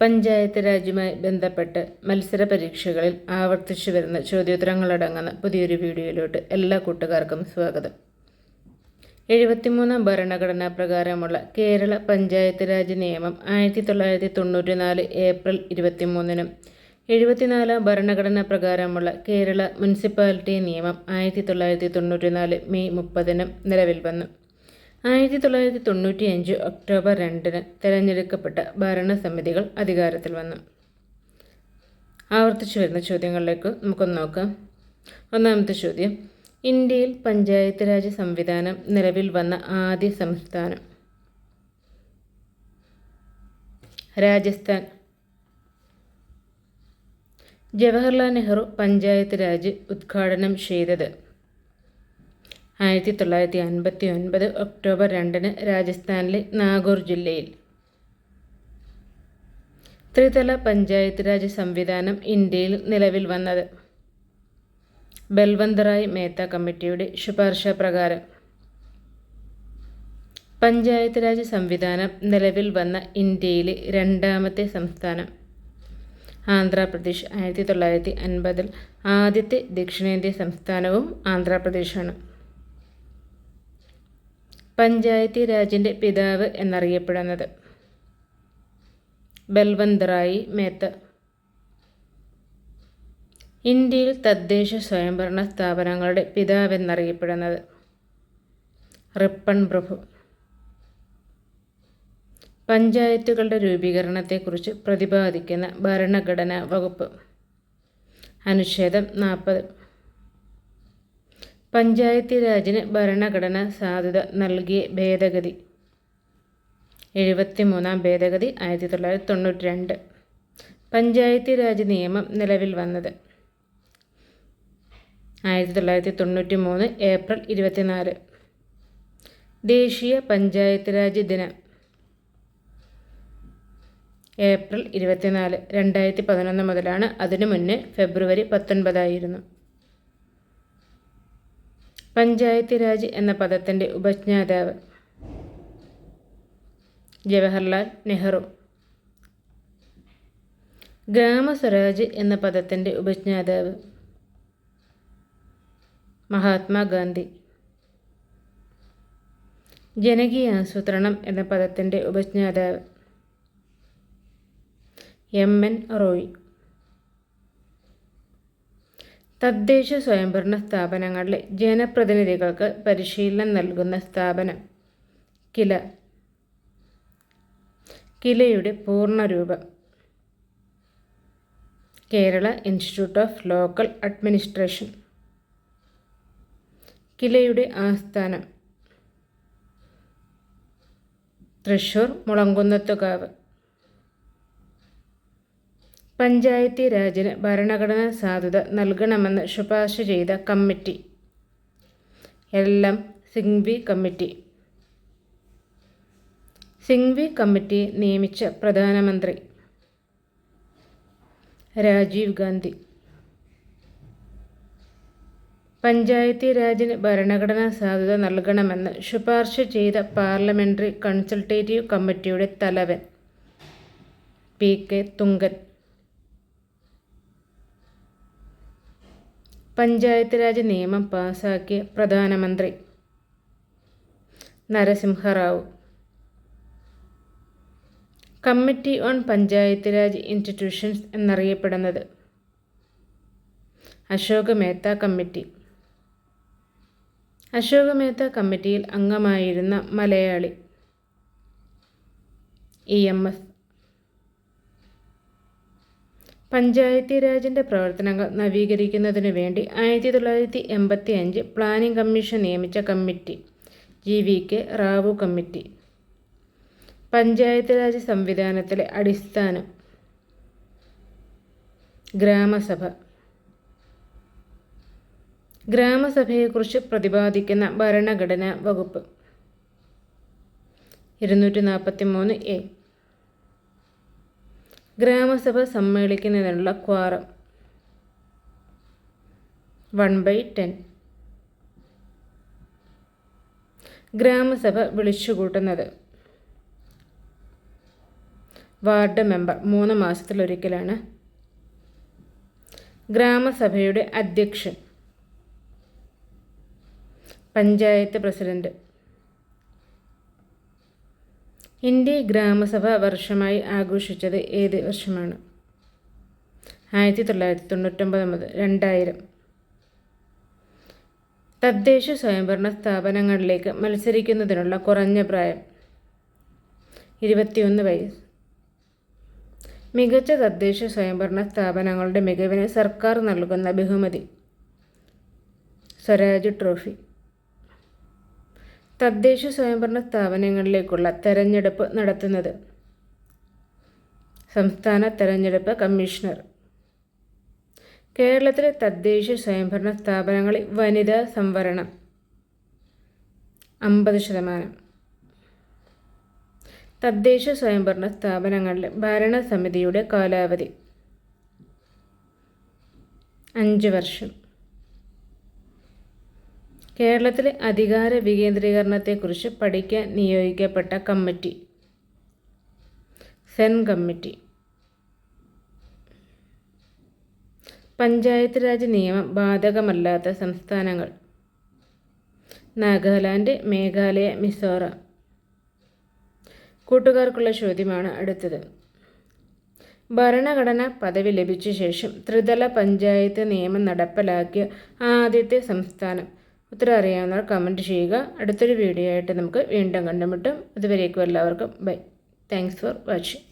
പഞ്ചായത്ത് രാജുമായി ബന്ധപ്പെട്ട് മത്സര പരീക്ഷകളിൽ ആവർത്തിച്ചു വരുന്ന ചോദ്യോത്തരങ്ങളടങ്ങുന്ന പുതിയൊരു വീഡിയോയിലോട്ട് എല്ലാ കൂട്ടുകാർക്കും സ്വാഗതം. എഴുപത്തിമൂന്നാം ഭരണഘടനാ പ്രകാരമുള്ള കേരള പഞ്ചായത്ത് രാജ് നിയമം ആയിരത്തി തൊള്ളായിരത്തി തൊണ്ണൂറ്റി നാല് ഏപ്രിൽ ഇരുപത്തിമൂന്നിനും എഴുപത്തിനാലാം ഭരണഘടനാ പ്രകാരമുള്ള കേരള മുനിസിപ്പാലിറ്റി നിയമം ആയിരത്തി തൊള്ളായിരത്തി തൊണ്ണൂറ്റി നാല് മെയ് മുപ്പതിനും നിലവിൽ വന്നു. ആയിരത്തി തൊള്ളായിരത്തി തൊണ്ണൂറ്റി അഞ്ച് ഒക്ടോബർ രണ്ടിന് തിരഞ്ഞെടുക്കപ്പെട്ട ഭരണസമിതികൾ അധികാരത്തിൽ വന്നു. ആവർത്തിച്ചു വരുന്ന ചോദ്യങ്ങളിലേക്ക് നമുക്കൊന്ന് നോക്കാം. ഒന്നാമത്തെ ചോദ്യം. ഇന്ത്യയിൽ പഞ്ചായത്ത് രാജ് സംവിധാനം നിലവിൽ വന്ന ആദ്യ സംസ്ഥാനം? രാജസ്ഥാൻ. ജവഹർലാൽ നെഹ്റു പഞ്ചായത്ത് രാജ് ഉദ്ഘാടനം ചെയ്തത് ആയിരത്തി തൊള്ളായിരത്തി അൻപത്തി ഒൻപത് ഒക്ടോബർ രണ്ടിന് രാജസ്ഥാനിലെ നാഗൂർ ജില്ലയിൽ. ത്രിതല പഞ്ചായത്ത് രാജ് സംവിധാനം ഇന്ത്യയിൽ നിലവിൽ വന്നത്. ബൽവന്തറായ് മേത്ത കമ്മിറ്റിയുടെ ശുപാർശ പ്രകാരം. പഞ്ചായത്ത് രാജ് സംവിധാനം നിലവിൽ വന്ന ഇന്ത്യയിലെ രണ്ടാമത്തെ സംസ്ഥാനം. ആന്ധ്രാപ്രദേശ് ആയിരത്തി തൊള്ളായിരത്തി അൻപതിൽ ആദ്യത്തെ ദക്ഷിണേന്ത്യ സംസ്ഥാനവും ആന്ധ്രാപ്രദേശാണ്. പഞ്ചായത്തി രാജിന്റെ പിതാവ് എന്നറിയപ്പെടുന്നത്. ബൽവന്തറായി മേത്ത. ഇന്ത്യയിൽ തദ്ദേശ സ്വയംഭരണ സ്ഥാപനങ്ങളുടെ പിതാവെന്നറിയപ്പെടുന്നത് റിപ്പൺ പ്രഭു. പഞ്ചായത്തുകളുടെ രൂപീകരണത്തെക്കുറിച്ച് പ്രതിപാദിക്കുന്ന ഭരണഘടനാ വകുപ്പ്. അനുച്ഛേദം നാൽപ്പത്. പഞ്ചായത്തി രാജിന് ഭരണഘടന സാധുത നൽകിയ ഭേദഗതി. എഴുപത്തിമൂന്നാം ഭേദഗതി ആയിരത്തി തൊള്ളായിരത്തി തൊണ്ണൂറ്റി രണ്ട് പഞ്ചായത്തി രാജ് നിയമം നിലവിൽ വന്നത് ആയിരത്തി തൊള്ളായിരത്തി തൊണ്ണൂറ്റി മൂന്ന് ഏപ്രിൽ ഇരുപത്തിനാല്. ദേശീയ പഞ്ചായത്ത് രാജ് ദിനം ഏപ്രിൽ ഇരുപത്തിനാല് രണ്ടായിരത്തി പതിനൊന്ന് മുതലാണ്. അതിനു മുന്നേ ഫെബ്രുവരി പത്തൊൻപതായിരുന്നു. പഞ്ചായത്ത് രാജ് എന്ന പദത്തിന്റെ ഉപജ്ഞാതാവ് ജവഹർലാൽ നെഹ്റു. ഗ്രാമസ്വരാജ് എന്ന പദത്തിന്റെ ഉപജ്ഞാതാവ് മഹാത്മാഗാന്ധി. ജനകീയ ആസൂത്രണം എന്ന പദത്തിന്റെ ഉപജ്ഞാതാവ് എം എൻ റോയ്. തദ്ദേശ സ്വയംഭരണ സ്ഥാപനങ്ങളിലെ ജനപ്രതിനിധികൾക്ക് പരിശീലനം നൽകുന്ന സ്ഥാപനം. കില. കിലയുടെ പൂർണരൂപം. Kerala institute of local administration. കിലയുടെ ആസ്ഥാനം. തൃശൂർ മുളങ്കുന്നത്തുകാവ്. പഞ്ചായത്തി രാജിന് ഭരണഘടനാ സാധുത നൽകണമെന്ന് ശുപാർശ ചെയ്ത കമ്മിറ്റി. എൽ എം സിംഗ്വി കമ്മിറ്റി. സിംഗ്വി കമ്മിറ്റി നിയമിച്ച പ്രധാനമന്ത്രി രാജീവ് ഗാന്ധി. പഞ്ചായത്തി രാജിന് ഭരണഘടനാ സാധുത നൽകണമെന്ന് ശുപാർശ ചെയ്ത പാർലമെന്ററി കൺസൾട്ടേറ്റീവ് കമ്മിറ്റിയുടെ തലവൻ പി കെ തുങ്കൻ. പഞ്ചായത്ത് രാജ് നിയമം പാസാക്കിയ പ്രധാനമന്ത്രി Narasimha Rao committee on panchayat raj institutions എന്നറിയപ്പെടുന്നത് അശോക് മേത്ത കമ്മിറ്റി. അശോക് മേത്ത കമ്മിറ്റിയിൽ അംഗമായിരുന്ന Malayali E M S panchayati രാജിന്റെ പ്രവർത്തനങ്ങൾ നവീകരിക്കുന്നതിനു വേണ്ടി ആയിരത്തി തൊള്ളായിരത്തി എൺപത്തി അഞ്ച് പ്ലാനിംഗ് കമ്മീഷൻ നിയമിച്ച committee G V K Rao committee. Panchayat raj സംവിധാനത്തിലെ അടിസ്ഥാനം ഗ്രാമസഭ. ഗ്രാമസഭയെക്കുറിച്ച് പ്രതിപാദിക്കുന്ന ഭരണഘടനാ വകുപ്പ്. ഇരുന്നൂറ്റി നാൽപ്പത്തി മൂന്ന് എ. ഗ്രാമസഭ സമ്മേളിക്കുന്നതിനുള്ള ക്വാറം. One by ten. ഗ്രാമസഭ വിളിച്ചുകൂട്ടുന്നത്. വാർഡ് മെമ്പർ മൂന്ന് മാസത്തിലൊരിക്കലാണ്. ഗ്രാമസഭയുടെ അധ്യക്ഷൻ. പഞ്ചായത്ത് പ്രസിഡന്റ്. ഇന്ത്യ ഗ്രാമസഭ വർഷമായി ആഘോഷിച്ചത് ഏത് വർഷമാണ്? ആയിരത്തി തൊള്ളായിരത്തി തൊണ്ണൂറ്റൊമ്പത് മുതൽ രണ്ടായിരം. തദ്ദേശ സ്വയംഭരണ സ്ഥാപനങ്ങളിലേക്ക് മത്സരിക്കുന്നതിനുള്ള കുറഞ്ഞ പ്രായം. ഇരുപത്തിയൊന്ന് വയസ്സ്. മികച്ച തദ്ദേശ സ്വയംഭരണ സ്ഥാപനങ്ങളുടെ മികവിന് സർക്കാർ നൽകുന്ന ബഹുമതി. സ്വരാജ് ട്രോഫി. തദ്ദേശ സ്വയംഭരണ സ്ഥാപനങ്ങളിലേക്കുള്ള തെരഞ്ഞെടുപ്പ് നടത്തുന്നത്. സംസ്ഥാന തെരഞ്ഞെടുപ്പ് കമ്മീഷണർ. കേരളത്തിലെ തദ്ദേശ സ്വയംഭരണ സ്ഥാപനങ്ങളിൽ വനിതാ സംവരണം. അമ്പത് ശതമാനം. തദ്ദേശ സ്വയംഭരണ സ്ഥാപനങ്ങളിലെ ഭരണസമിതിയുടെ കാലാവധി. അഞ്ച് വർഷം. കേരളത്തിലെ അധികാര വികേന്ദ്രീകരണത്തെക്കുറിച്ച് പഠിക്കാൻ നിയോഗിക്കപ്പെട്ട കമ്മിറ്റി. സെൻ കമ്മിറ്റി. പഞ്ചായത്ത് രാജ് നിയമം ബാധകമല്ലാത്ത സംസ്ഥാനങ്ങൾ. നാഗാലാൻഡ് മേഘാലയ മിസോറാം. കൂട്ടുകാർക്കുള്ള ചോദ്യമാണ് അടുത്തത്. ഭരണഘടന പദവി ലഭിച്ച ശേഷം ത്രിതല പഞ്ചായത്ത് നിയമം നടപ്പിലാക്കിയ ആദ്യത്തെ സംസ്ഥാനം ഉത്തരം അറിയാവുന്നവർ കമന്റ് ചെയ്യുക. അടുത്തൊരു വീഡിയോ ആയിട്ട് നമുക്ക് വീണ്ടും കണ്ടുമുട്ടും. അതുവരേക്കും എല്ലാവർക്കും ബൈ താങ്ക്സ് ഫോർ വാച്ചിങ്